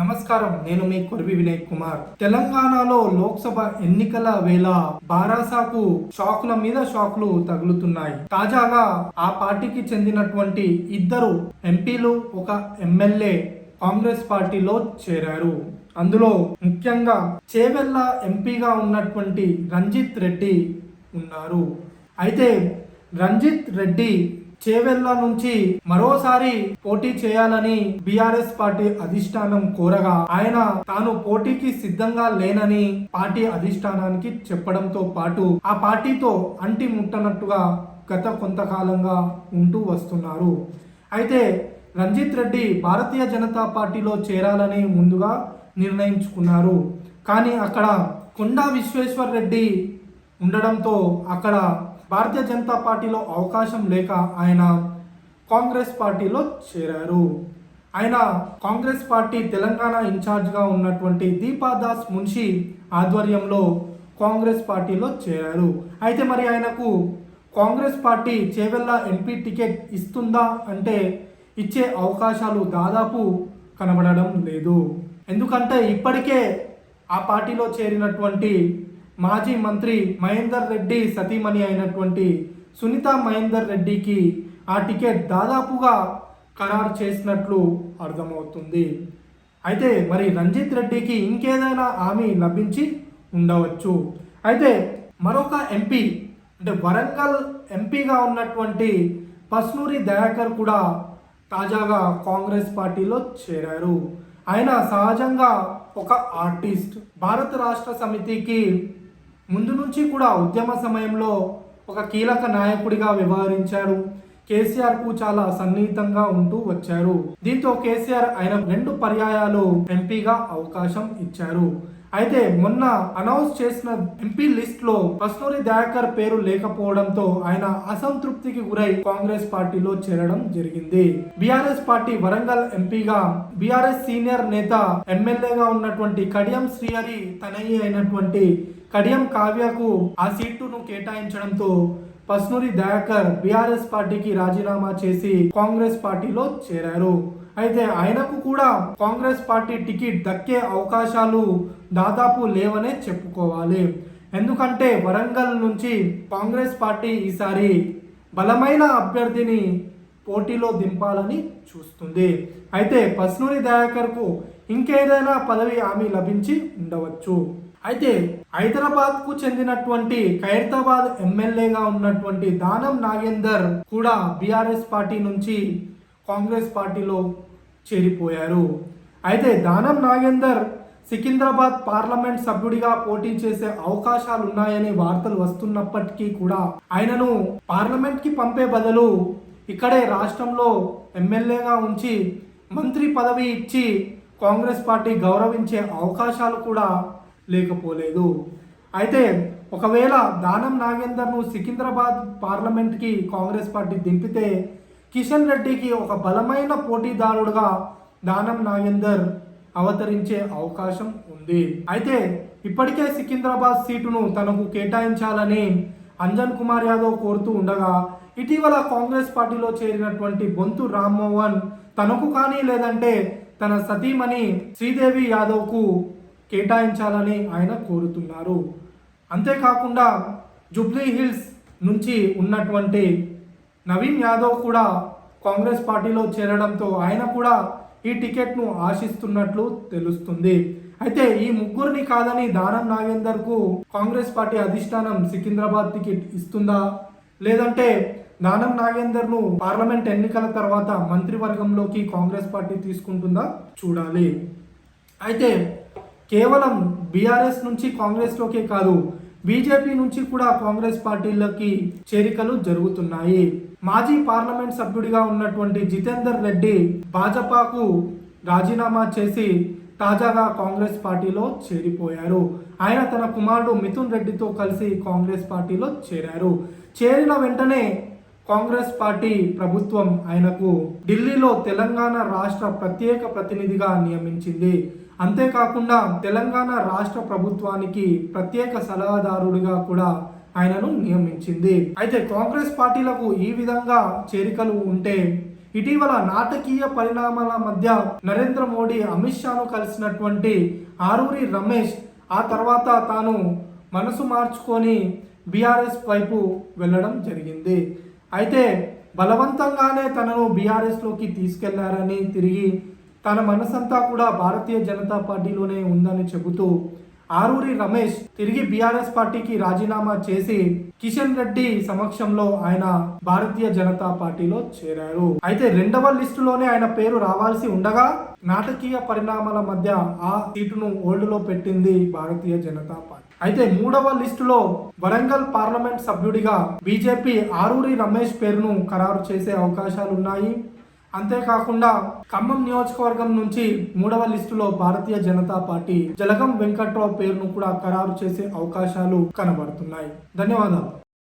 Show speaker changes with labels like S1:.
S1: నమస్కారం నేను మీ కొరివి వినయ్ కుమార్. తెలంగాణలో లోక్సభ ఎన్నికల వేళ బారాసాకు షాకుల మీద షాకులు తగులుతున్నాయి. తాజాగా ఆ పార్టీకి చెందినటువంటి ఇద్దరు ఎంపీలు ఒక ఎమ్మెల్యే కాంగ్రెస్ పార్టీలో చేరారు. అందులో ముఖ్యంగా చేవెళ్ళ ఎంపీగా ఉన్నటువంటి రంజిత్ రెడ్డి ఉన్నారు. అయితే రంజిత్ రెడ్డి చేవెళ్ళ నుంచి మరోసారి పోటీ చేయాలని బీఆర్ఎస్ పార్టీ అధిష్టానం కోరగా ఆయన తాను పోటీకి సిద్ధంగా లేనని పార్టీ అధిష్టానానికి చెప్పడంతో పాటు ఆ పార్టీతో అంటి ముట్టనట్టుగా గత కొంతకాలంగా ఉంటూ వస్తున్నారు. అయితే రంజిత్ రెడ్డి భారతీయ జనతా పార్టీలో చేరాలని ముందుగా నిర్ణయించుకున్నారు. కానీ అక్కడ కొండా విశ్వేశ్వర్ రెడ్డి ఉండడంతో అక్కడ భారతీయ జనతా పార్టీలో అవకాశం లేక ఆయన కాంగ్రెస్ పార్టీలో చేరారు. ఆయన కాంగ్రెస్ పార్టీ తెలంగాణ ఇన్ఛార్జ్గా ఉన్నటువంటి దీపాదాస్ మున్షి ఆధ్వర్యంలో కాంగ్రెస్ పార్టీలో చేరారు. అయితే మరి ఆయనకు Congress party Chevella MP ticket ఇస్తుందా అంటే ఇచ్చే అవకాశాలు దాదాపు కనబడడం లేదు. ఎందుకంటే ఇప్పటికే ఆ పార్టీలో చేరినటువంటి మాజీ మంత్రి మహేందర్ రెడ్డి సతీమణి అయినటువంటి సునీత మహేందర్ రెడ్డికి ఆ టికెట్ దాదాపుగా ఖరారు చేసినట్లు అర్థమవుతుంది. అయితే మరి రంజిత్ రెడ్డికి ఇంకేదైనా హామీ లభించి ఉండవచ్చు. అయితే మరొక ఎంపీ అంటే వరంగల్ ఎంపీగా ఉన్నటువంటి పస్నూరి దయాకర్ కూడా తాజాగా కాంగ్రెస్ పార్టీలో చేరారు. ఆయన సహజంగా ఒక ఆర్టిస్ట్. భారత రాష్ట్ర సమితికి ముందు నుంచి కూడా ఉద్యమ సమయంలో ఒక కీలక నాయకుడిగా వ్యవహరించారు కేసీఆర్కు చాలా సన్నిహితంగా ఉంటూ వచ్చారు. దీంతో కేసీఆర్ ఆయన రెండు పర్యాయాలు ఎంపీగా అవకాశం ఇచ్చారు. అయితే మొన్న అనౌన్స్ చేసిన ఎంపీ లిస్ట్లో కస్తూరి దయాకర్ పేరు లేకపోవడంతో ఆయన అసంతృప్తికి గురై కాంగ్రెస్ పార్టీలో చేరడం జరిగింది. బీఆర్ఎస్ పార్టీ వరంగల్ ఎంపీగా బీఆర్ఎస్ సీనియర్ నేత ఎమ్మెల్యేగా ఉన్నటువంటి కడియం శ్రీహరి తనయ్య అయినటువంటి కడియం కావ్యకు ఆ సీటును కేటాయించడంతో పస్నూరి దయాకర్ బీఆర్ఎస్ పార్టీకి రాజీనామా చేసి కాంగ్రెస్ పార్టీలో చేరారు. అయితే ఆయనకు కూడా కాంగ్రెస్ పార్టీ టికెట్ దక్కే అవకాశాలు దాదాపు లేవనే చెప్పుకోవాలి. ఎందుకంటే వరంగల్ నుంచి కాంగ్రెస్ పార్టీ ఈసారి బలమైన అభ్యర్థిని పోటీలో దింపాలని చూస్తుంది. అయితే పస్నూరి దయాకర్కు ఇంకేదైనా పదవి హామీ లభించి ఉండవచ్చు. అయితే హైదరాబాద్కు చెందినటువంటి ఖైరతాబాద్ ఎమ్మెల్యేగా ఉన్నటువంటి దానం నాగేందర్ కూడా బీఆర్ఎస్ పార్టీ నుంచి కాంగ్రెస్ పార్టీలో చేరిపోయారు. అయితే దానం నాగేందర్ సికింద్రాబాద్ పార్లమెంట్ సభ్యుడిగా పోటీ చేసే అవకాశాలు ఉన్నాయని వార్తలు వస్తున్నప్పటికీ కూడా ఆయనను పార్లమెంట్కి పంపే బదులు ఇక్కడే రాష్ట్రంలో ఎమ్మెల్యేగా ఉంచి మంత్రి పదవి ఇచ్చి కాంగ్రెస్ పార్టీ గౌరవించే అవకాశాలు కూడా లేకపోలేదు. అయితే ఒకవేళ దానం నాగేందర్ను సికింద్రాబాద్ పార్లమెంట్కి కాంగ్రెస్ పార్టీ దింపితే కిషన్ రెడ్డికి ఒక బలమైన పోటీదారుడుగా దానం నాగేందర్ అవతరించే అవకాశం ఉంది. అయితే ఇప్పటికే సికింద్రాబాద్ సీటును తనకు కేటాయించాలని అంజన్ కుమార్ యాదవ్ కోరుతూ ఉండగా ఇటీవల కాంగ్రెస్ పార్టీలో చేరినటువంటి బొంతు రామ్మోహన్ తనకు కానీ లేదంటే తన సతీమణి శ్రీదేవి యాదవ్కు కేటాయించాలని ఆయన కోరుతున్నారు. అంతేకాకుండా జుబ్లీ హిల్స్ నుంచి ఉన్నటువంటి నవీన్ యాదవ్ కూడా కాంగ్రెస్ పార్టీలో చేరడంతో ఆయన కూడా ఈ టికెట్ను ఆశిస్తున్నట్లు తెలుస్తుంది. అయితే ఈ ముగ్గురిని కాదని దానం నాగేందర్కు కాంగ్రెస్ పార్టీ అధిష్టానం సికింద్రాబాద్ టికెట్ ఇస్తుందా? లేదంటే దానం నాగేందర్ను పార్లమెంట్ ఎన్నికల తర్వాత మంత్రివర్గంలోకి కాంగ్రెస్ పార్టీ తీసుకుంటుందా? చూడాలి. అయితే కేవలం బీఆర్ఎస్ నుంచి కాంగ్రెస్లోకే కాదు బీజేపీ నుంచి కూడా కాంగ్రెస్ పార్టీలకి చేరికలు జరుగుతున్నాయి. మాజీ పార్లమెంట్ సభ్యుడిగా ఉన్నటువంటి జితేందర్ రెడ్డి భాజపాకు రాజీనామా చేసి తాజాగా కాంగ్రెస్ పార్టీలో చేరిపోయారు. ఆయన తన కుమారుడు మిథున్ రెడ్డితో కలిసి కాంగ్రెస్ పార్టీలో చేరారు. చేరిన వెంటనే కాంగ్రెస్ పార్టీ ప్రభుత్వం ఆయనకు ఢిల్లీలో తెలంగాణ రాష్ట్ర ప్రత్యేక ప్రతినిధిగా నియమించింది. అంతేకాకుండా తెలంగాణ రాష్ట్ర ప్రభుత్వానికి ప్రత్యేక సలహాదారుడిగా కూడా ఆయనను నియమించింది. అయితే కాంగ్రెస్ పార్టీలకు ఈ విధంగా చేరికలు ఉంటే ఇటీవల నాటకీయ పరిణామాల మధ్య నరేంద్ర మోడీ అమిత్ షాను కలిసినటువంటి ఆరూరి రమేష్ ఆ తర్వాత తాను మనసు మార్చుకొని బీఆర్ఎస్ వైపు వెళ్ళడం జరిగింది. అయితే బలవంతంగానే తనను బీఆర్ఎస్లోకి తీసుకెళ్ళారని తిరిగి తన మనసంతా కూడా భారతీయ జనతా పార్టీలోనే ఉందని చెబుతూ ఆరూరి రమేష్ తిరిగి బీఆర్ఎస్ పార్టీకి రాజీనామా చేసి కిషన్ రెడ్డి సమక్షంలో ఆయన భారతీయ జనతా పార్టీలో చేరారు. అయితే రెండవ లిస్టులోనే ఆయన పేరు రావాల్సి ఉండగా నాటకీయ పరిణామాల మధ్య ఆ సీటును ఓల్డ్లో పెట్టింది భారతీయ జనతా పార్టీ. అయితే మూడవ లిస్టులో వరంగల్ పార్లమెంట్ సభ్యుడిగా బీజేపీ ఆరూరి రమేష్ పేరును ఖరారు చేసే అవకాశాలున్నాయి. అంతేకాకుండా ఖమ్మం నియోజకవర్గం నుంచి మూడవ లిస్టులో భారతీయ జనతా పార్టీ జలగం వెంకట్రావు పేరును కూడా ఖరారు చేసే అవకాశాలు కనబడుతున్నాయి. ధన్యవాదాలు.